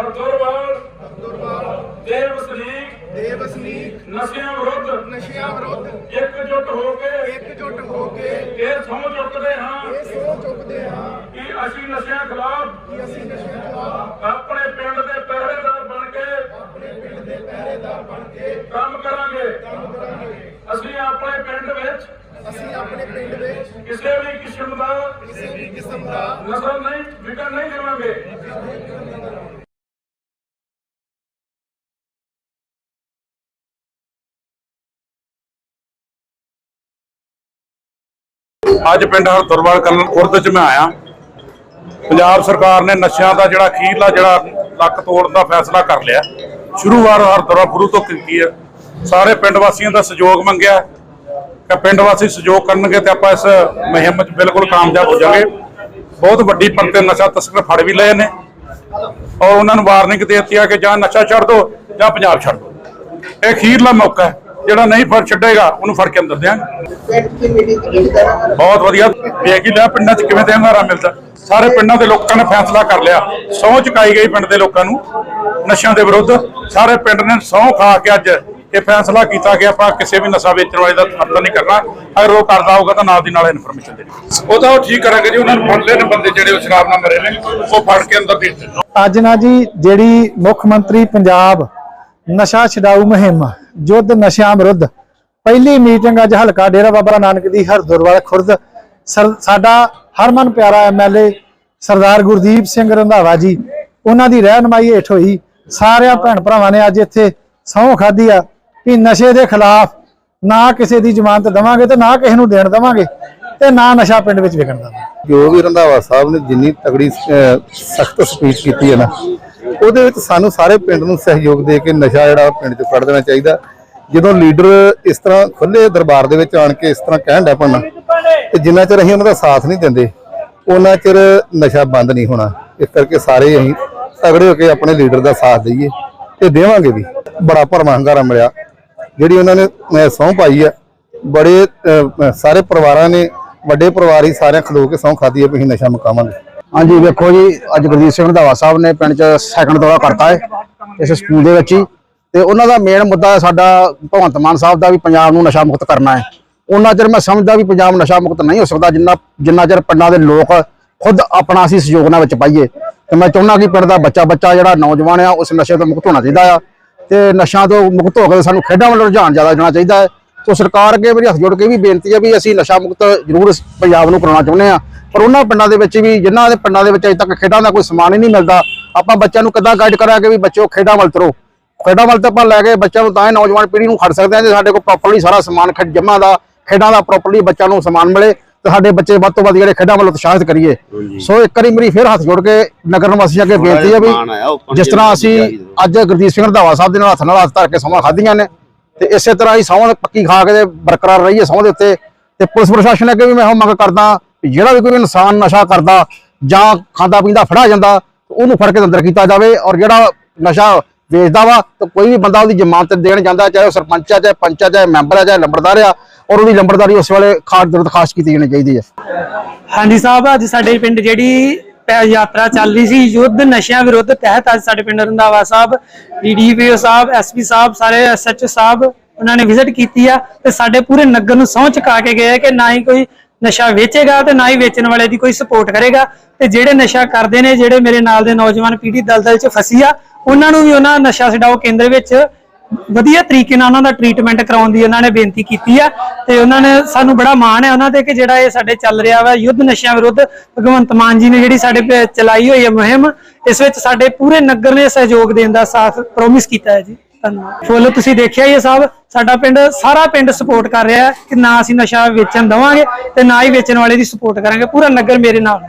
ਅਬਦੁਰਵਾਲ ਅਬਦੁਰਵਾਲ ਦੇਵ sleek ਦੇਵ sleek ਨਸ਼ਿਆਂ ਵਿਰੁੱਧ ਨਸ਼ਿਆਂ ਵਿਰੁੱਧ ਇਕਜੁੱਟ ਹੋ ਕੇ ਇਕਜੁੱਟ ਹੋ ਕੇ ਇਹ ਸਹੁੰ ਚੁੱਕਦੇ ਹਾਂ ਇਹ ਸਹੁੰ ਚੁੱਕਦੇ ਹਾਂ ਕਿ ਅਸੀਂ ਨਸ਼ਿਆਂ ਖਿਲਾਫ ਕਿ ਅਸੀਂ ਨਸ਼ਿਆਂ ਖਿਲਾਫ ਆਪਣੇ ਪਿੰਡ ਦੇ ਪਹਿਰੇਦਾਰ ਬਣ ਕੇ ਆਪਣੇ ਪਿੰਡ ਦੇ ਪਹਿਰੇਦਾਰ ਬਣ ਕੇ ਕੰਮ ਕਰਾਂਗੇ। ਕੰਮ ਕਰਾਂਗੇ। ਅਸੀਂ ਆਪਣੇ ਪਿੰਡ ਵਿੱਚ ਅਸੀਂ ਆਪਣੇ ਪਿੰਡ ਵਿੱਚ ਕਿਸੇ ਵੀ ਕਿਸਮ ਦਾ ਕਿਸੇ ਵੀ ਕਿਸਮ ਦਾ ਨਸ਼ਾ ਨਹੀਂ ਵਿਕਣ ਨਹੀਂ ਦੇਵਾਂਗੇ। ਅੱਜ ਪਿੰਡ ਹਰਦੁਰਵਾਲ ਕਲਨ ਖੁਰਦ ਚ ਮੈਂ ਆਇਆ। ਪੰਜਾਬ ਸਰਕਾਰ ਨੇ ਨਸ਼ਿਆਂ ਦਾ ਜਿਹੜਾ ਅਖੀਰਲਾ ਜਿਹੜਾ ਲੱਕ ਤੋੜਨ ਦਾ ਫੈਸਲਾ ਕਰ ਲਿਆ। ਸ਼ੁਰੂਆਤ ਹਰਦੁਰਵਾਲ ਗੁਰੂ ਤੋਂ ਕੀਤੀ ਹੈ। ਸਾਰੇ ਪਿੰਡ ਵਾਸੀਆਂ ਦਾ ਸਹਿਯੋਗ ਮੰਗਿਆ। ਕਿ ਪਿੰਡ ਵਾਸੀ ਸਹਿਯੋਗ ਕਰਨਗੇ ਤੇ ਆਪਾਂ ਇਸ ਮੁਹਿੰਮ 'ਚ ਬਿਲਕੁਲ ਕਾਮਯਾਬ ਹੋ ਜਾਵਾਂਗੇ। ਬਹੁਤ ਵੱਡੀ ਪਰਤੇ ਨਸ਼ਾ ਤਸਕਰ ਫੜ ਵੀ ਲਏ ਨੇ। ਔਰ ਉਹਨਾਂ ਨੂੰ ਵਾਰਨਿੰਗ ਦੇ ਦਿੱਤੀ ਆ ਕਿ ਜਾਂ ਨਸ਼ਾ ਛੱਡ ਦਿਓ ਜਾਂ ਪੰਜਾਬ ਛੱਡ ਦਿਓ ਇਹ ਅਖੀਰਲਾ ਮੌਕਾ ਹੈ। ਜਿਹੜਾ ਨਹੀਂ ਫੜ ਛੱਡੇਗਾ ਉਹਨੂੰ ਫੜ ਕੇ ਅੰਦਰ ਦਿਆਂਗੇ। ਬਹੁਤ ਵਧੀਆ। ਵੇਖ ਹੀ ਲਿਆ ਪਿੰਡਾਂ 'ਚ ਕਿਵੇਂ ਤੇ ਹੰਗਾਰਾ ਮਿਲਦਾ। ਸਾਰੇ ਪਿੰਡਾਂ ਦੇ ਲੋਕਾਂ ਨੇ ਫੈਸਲਾ ਕਰ ਲਿਆ। ਸਹੁੰ ਚੁਕਾਈ ਗਈ ਪਿੰਡ ਦੇ ਲੋਕਾਂ ਨੂੰ ਨਸ਼ਿਆਂ ਦੇ ਵਿਰੁੱਧ। ਸਾਰੇ ਪਿੰਡ ਨੇ ਸਹੁੰ ਖਾ ਕੇ ਅੱਜ ਇਹ ਫੈਸਲਾ ਕੀਤਾ ਕਿ ਆਪਾਂ ਕਿਸੇ ਵੀ ਨਸ਼ਾ ਵੇਚਣ ਵਾਲੇ ਦਾ ਖਤਰਾ ਨਹੀਂ ਕਰਨਾ। ਅਗਰ ਉਹ ਕਰਦਾ ਹੋਊਗਾ ਤਾਂ ਨਾਲ ਦੀ ਨਾਲ ਇਨਫੋਰਮੇਸ਼ਨ ਦੇਣੀ ਉਹ ਤਾਂ ਉਹ ਠੀਕ ਕਰਾਂਗੇ ਜੀ ਉਹਨਾਂ ਨੂੰ ਫੜ ਲੈਣ ਬੰਦੇ ਜਿਹੜੇ ਉਹ ਸ਼ਰਾਬ ਨਾਲ ਮਰੇ ਨੇ। ਉਹ ਫੜ ਕੇ ਅੰਦਰ ਦੇ ਦਿੱਤੇ ਅੱਜ ਨਾ ਜੀ ਜਿਹੜੀ ਮੁੱਖ ਮੰਤਰੀ ਪੰਜਾਬ ਨਸ਼ਾ ਛਡਾਊ ਮੁਹਿੰਮ ਯੁੱਧ ਨਸ਼ਿਆਂ ਵਿਰੁੱਧ। ਪਹਿਲੀ ਮੀਟਿੰਗ ਅੱਜ ਹਲਕਾ ਡੇਰਾ ਬਾਬਾ ਨਾਨਕ ਦੀ ਹਰਦੁਰਵਾਲ ਖੁਰਦ। ਸਾਡਾ ਹਰਮਨ ਪਿਆਰਾ ਐਮਐਲਏ ਸਰਦਾਰ ਗੁਰਦੀਪ ਸਿੰਘ ਰੰਧਾਵਾ ਜੀ, ਉਹਨਾਂ ਦੀ ਰਹਿਨਮਾਈ ਹੇਠ ਹੋਈ। ਸਾਰਿਆਂ ਭੈਣ ਭਰਾਵਾਂ ਨੇ ਅੱਜ ਇੱਥੇ ਸਹੁੰ ਖਾਧੀ ਆ ਕਿ ਨਸ਼ੇ ਦੇ ਖਿਲਾਫ ਨਾ ਕਿਸੇ ਦੀ ਜ਼ਮਾਨਤ ਦਵਾਂਗੇ ਤੇ ਨਾ ਕਿਸੇ ਨੂੰ ਦੇਣ ਦਵਾਂਗੇ ਤੇ ਨਾ ਨਸ਼ਾ ਪਿੰਡ ਵਿੱਚ ਵਿਕਣ ਦਵਾਂਗੇ। ਜੋ ਵੀ ਰੰਧਾਵਾ ਸਾਹਿਬ ਨੇ ਜਿੰਨੀ ਤਗੜੀ ਸਖਤ ਸਪੀਚ ਕੀਤੀ ਹੈ ਨਾ ਉਹਦੇ ਵਿੱਚ ਸਾਨੂੰ ਸਾਰੇ ਪਿੰਡ ਨੂੰ ਸਹਿਯੋਗ ਦੇ ਕੇ ਨਸ਼ਾ ਜਿਹੜਾ ਪਿੰਡ ਚੋਂ ਕੱਢ ਦੇਣਾ ਚਾਹੀਦਾ। ਜਦੋਂ ਲੀਡਰ ਇਸ ਤਰ੍ਹਾਂ ਖੁੱਲੇ ਦਰਬਾਰ ਦੇ ਵਿੱਚ ਆਣ ਕੇ ਇਸ ਤਰ੍ਹਾਂ ਕਹਿਣ ਡੈ ਪੈਣਾ ਤੇ ਜਿੰਨਾ ਚਿਰ ਅਸੀਂ ਉਹਨਾਂ ਦਾ ਸਾਥ ਨਹੀਂ ਦਿੰਦੇ ਉਹਨਾਂ ਚਿਰ ਨਸ਼ਾ ਬੰਦ ਨਹੀਂ ਹੋਣਾ। ਇਸ ਕਰਕੇ ਸਾਰੇ ਅਸੀਂ ਤਗੜੇ ਹੋ ਕੇ ਆਪਣੇ ਲੀਡਰ ਦਾ ਸਾਥ ਦਈਏ ਤੇ ਦੇਵਾਂਗੇ ਵੀ। ਬੜਾ ਭਰਮਾ ਹੰਗਾਰਾ ਮਿਲਿਆ। ਜਿਹੜੀ ਉਹਨਾਂ ਨੇ ਅਹ, ਸਹੁੰ ਪਾਈ ਹੈ ਬੜੇ ਸਾਰੇ ਪਰਿਵਾਰਾਂ ਨੇ ਵੱਡੇ ਪਰਿਵਾਰ ਹੀ ਸਾਰਿਆਂ ਖਲੋ ਕੇ ਸਹੁੰ ਖਾਦੀ ਹੈ ਵੀ ਅਸੀਂ ਨਸ਼ਾ ਮੁਕਾਵਾਂਗੇ। ਹਾਂਜੀ, ਵੇਖੋ ਜੀ, ਅੱਜ ਗੁਰਦੀਪ ਸਿੰਘ ਰੰਧਾਵਾ ਸਾਹਿਬ ਨੇ ਪਿੰਡ 'ਚ ਸੈਕੰਡ ਦੌਰਾ ਕਰਤਾ ਹੈ, ਇਸ ਸਕੂਲ ਦੇ ਵਿੱਚ ਹੀ। ਤੇ ਉਹਨਾਂ ਦਾ ਮੇਨ ਮੁੱਦਾ ਸਾਡਾ ਭਗਵੰਤ ਮਾਨ ਸਾਹਿਬ ਦਾ ਵੀ ਪੰਜਾਬ ਨੂੰ ਨਸ਼ਾ ਮੁਕਤ ਕਰਨਾ ਹੈ। ਉਹਨਾਂ ਚਿਰ ਮੈਂ ਸਮਝਦਾ ਵੀ ਪੰਜਾਬ ਨਸ਼ਾ ਮੁਕਤ ਨਹੀਂ ਹੋ ਸਕਦਾ, ਜਿੰਨਾ ਜਿੰਨਾ ਚਿਰ ਪਿੰਡਾਂ ਦੇ ਲੋਕ ਖੁਦ ਆਪਣਾ ਅਸੀਂ ਸਹਿਯੋਗ ਨਾਲ ਵਿੱਚ ਪਾਈਏ। ਤੇ ਮੈਂ ਚਾਹੁੰਦਾ ਕਿ ਪਿੰਡ ਦਾ ਬੱਚਾ ਬੱਚਾ ਜਿਹੜਾ ਨੌਜਵਾਨ ਆ, ਉਸ ਨਸ਼ੇ ਤੋਂ ਮੁਕਤ ਹੋਣਾ ਚਾਹੀਦਾ ਆ। ਤੇ ਨਸ਼ਿਆਂ ਤੋਂ ਮੁਕਤ ਹੋ ਕੇ ਸਾਨੂੰ ਖੇਡਾਂ ਵੱਲ ਰੁਝਾਨ ਜ਼ਿਆਦਾ ਦੇਣਾ ਚਾਹੀਦਾ ਹੈ। ਸੋ ਸਰਕਾਰ ਅੱਗੇ ਮੇਰੀ ਹੱਥ ਜੋੜ ਕੇ ਵੀ ਬੇਨਤੀ ਹੈ ਵੀ ਅਸੀਂ ਨਸ਼ਾ ਮੁਕਤ ਜ਼ਰੂਰ ਇਸ ਪੰਜਾਬ ਨੂੰ ਕਰਾਉਣਾ ਚਾਹੁੰਦੇ ਆ ਪਰ ਉਹਨਾਂ ਪਿੰਡਾਂ ਦੇ ਵਿੱਚ ਵੀ ਜਿਨ੍ਹਾਂ ਦੇ ਪਿੰਡਾਂ ਦੇ ਵਿੱਚ ਅਜੇ ਤੱਕ ਖੇਡਾਂ ਦਾ ਕੋਈ ਸਮਾਨ ਹੀ ਨਹੀਂ ਮਿਲਦਾ ਆਪਾਂ ਬੱਚਿਆਂ ਨੂੰ ਕਿੱਦਾਂ ਗਾਈਡ ਕਰਾਂਗੇ ਵੀ ਬੱਚਿਓ ਖੇਡਾਂ ਵੱਲ ਤੁਰੋ? ਖੇਡਾਂ ਵੱਲ ਤਾਂ ਆਪਾਂ ਲੈ ਕੇ ਬੱਚਿਆਂ ਨੂੰ ਤਾਂ ਹੀ ਨੌਜਵਾਨ ਪੀੜ੍ਹੀ ਨੂੰ ਖੜ ਸਕਦੇ ਹਾਂ ਜੇ ਸਾਡੇ ਕੋਲ ਪ੍ਰੋਪਰਲੀ ਸਾਰਾ ਸਮਾਨ ਖੇਡ ਜਮ੍ਹਾਂ ਦਾ ਖੇਡਾਂ ਦਾ ਪ੍ਰੋਪਰਲੀ ਬੱਚਿਆਂ ਨੂੰ ਸਮਾਨ ਮਿਲੇ ਤੇ ਸਾਡੇ ਬੱਚੇ ਵੱਧ ਤੋਂ ਵੱਧ ਜਿਹੜੇ ਖੇਡਾਂ ਵੱਲ ਉਤਸ਼ਾਹਿਤ ਕਰੀਏ। ਸੋ ਇੱਕ ਵਾਰੀ ਮੇਰੀ ਫਿਰ ਹੱਥ ਜੋੜ ਕੇ ਨਗਰ ਨਿਵਾਸੀਆਂ ਅੱਗੇ ਬੇਨਤੀ ਹੈ ਵੀ ਜਿਸ ਤਰ੍ਹਾਂ ਅਸੀਂ ਅੱਜ ਗੁਰਦੀਪ ਸਿੰਘ ਰੰਧਾਵਾ ਸਾਹਿਬ ਦੇ ਨਾਲ ਹੱਥ ਨਾਲ ਹੱਥ ਧਰ ਕੇ ਸਮਾਂ ਖਾਧੀਆਂ ਨੇ ਤੇ ਇਸੇ ਤਰ੍ਹਾਂ ਹੀ ਸਹੁੰ ਪੱਕੀ ਖਾ ਕੇ ਬਰਕਰਾਰ ਰਹੀਏ ਸਹੁੰ ਦੇ ਉੱਤੇ ਤੇ ਪੁਲਿਸ ਪ੍ਰਸ਼ਾਸਨ ਅੱਗੇ ਵੀ ਮੈਂ ਮੰਗ ਕਰਦਾ ਜਿਹੜਾ ਵੀ ਕੋਈ ਇਨਸਾਨ ਨਸ਼ਾ ਕਰਦਾ ਜਾਂ ਖਾਂਦਾ ਪੀਂਦਾ ਫੜਾ ਜਾਂਦਾ ਉਹਨੂੰ ਫੜ ਕੇ ਅੰਦਰ ਕੀਤਾ ਜਾਵੇ ਔਰ ਜਿਹੜਾ ਨਸ਼ਾ ਵੇਚਦਾ ਵਾ, ਤਾਂ ਕੋਈ ਵੀ ਬੰਦਾ ਉਹਦੀ ਜ਼ਮਾਨਤ ਦੇਣ ਜਾਂਦਾ, ਚਾਹੇ ਉਹ ਸਰਪੰਚ ਆ, ਚਾਹੇ ਪੰਚ ਆ, ਚਾਹੇ ਮੈਂਬਰ ਆ, ਚਾਹੇ ਲੰਬੜਦਾਰ ਆ, ਔਰ ਉਹਦੀ ਲੰਬੜਦਾਰੀ ਉਸ ਵੇਲੇ ਖਾਸ ਦਰਖਾਸਤ ਕੀਤੀ ਜਾਣੀ ਚਾਹੀਦੀ ਹੈ। ਹਾਂਜੀ ਸਾਹਿਬ, ਅੱਜ ਸਾਡੇ ਪਿੰਡ ਜਿਹੜੀ ਯਾਤਰਾ ਚੱਲ ਰਹੀ ਸੀ, ਯੁੱਧ ਨਸ਼ਿਆਂ ਵਿਰੁੱਧ ਤਹਿਤ ਅੱਜ ਸਾਡੇ ਪਿੰਡ ਰੰਧਾਵਾ ਸਾਹਿਬ ਡੀਡੀਪੀਓ ਸਾਹਿਬ ਐਸਪੀ ਸਾਹਿਬ, ਸਾਰੇ ਐਸਐਚਓ ਸਾਹਿਬ, ਉਹਨਾਂ ਨੇ ਵਿਜ਼ਿਟ ਕੀਤੀ ਆ, ਤੇ ਸਾਡੇ ਪੂਰੇ ਨਗਰ ਨੂੰ ਸਹੁੰ ਚੁਕਾ ਕੇ ਗਏ ਕਿ ਨਾ ਹੀ ਕੋਈ ਨਸ਼ਾ ਵੇਚੇਗਾ ਤੇ ਨਾ ਹੀ ਵੇਚਣ ਵਾਲੇ ਦੀ ਕੋਈ ਸਪੋਰਟ ਕਰੇਗਾ। ਤੇ ਜਿਹੜੇ ਨਸ਼ਾ ਕਰਦੇ ਨੇ, ਜਿਹੜੇ ਮੇਰੇ ਨਾਲ ਦੇ ਨੌਜਵਾਨ ਪੀੜ੍ਹੀ ਦਲਦਲ 'ਚ ਫਸੀ ਆ, ਉਹਨਾਂ ਨੂੰ ਵੀ ਉਹਨਾਂ ਨਸ਼ਾ ਛਡਾਓ ਕੇਂਦਰ ਵਿੱਚ ਵਧੀਆ ਤਰੀਕੇ ਨਾਲ ਉਹਨਾਂ ਦਾ ਟ੍ਰੀਟਮੈਂਟ ਕਰਾਉਣ ਦੀ ਉਹਨਾਂ ਨੇ ਬੇਨਤੀ ਕੀਤੀ ਆ। ਤੇ ਉਹਨਾਂ ਨੇ ਸਾਨੂੰ ਬੜਾ ਮਾਣ ਹੈ ਉਹਨਾਂ ਤੇ ਕਿ ਜਿਹੜਾ ਇਹ ਸਾਡੇ ਚੱਲ ਰਿਹਾ ਵਾ ਯੁੱਧ ਨਸ਼ਿਆਂ ਵਿਰੁੱਧ, ਭਗਵੰਤ ਮਾਨ ਜੀ ਨੇ ਜਿਹੜੀ ਸਾਡੇ ਚਲਾਈ ਹੋਈ ਹੈ ਮੁਹਿੰਮ, ਇਸ ਵਿੱਚ ਸਾਡੇ ਪੂਰੇ ਨਗਰ ਨੇ ਸਹਿਯੋਗ ਦੇਣ ਦਾ ਸਾਫ਼ ਪ੍ਰੋਮਿਸ ਕੀਤਾ ਹੈ ਜੀ। ਧੰਨਵਾਦ। ਫੁੱਲ ਤੁਸੀਂ ਦੇਖਿਆ ਹੀ ਹੈ ਸਾਹਿਬ ਸਾਡਾ ਪਿੰਡ ਸਾਰਾ ਪਿੰਡ ਸਪੋਰਟ ਕਰ ਰਿਹਾ ਹੈ ਕਿ ਨਾ ਅਸੀਂ ਨਸ਼ਾ ਵੇਚਣ ਦਵਾਂਗੇ ਤੇ ਨਾ ਹੀ ਵੇਚਣ ਵਾਲੇ ਦੀ ਸਪੋਰਟ ਕਰਾਂਗੇ। ਪੂਰਾ ਨਗਰ ਮੇਰੇ ਨਾਲ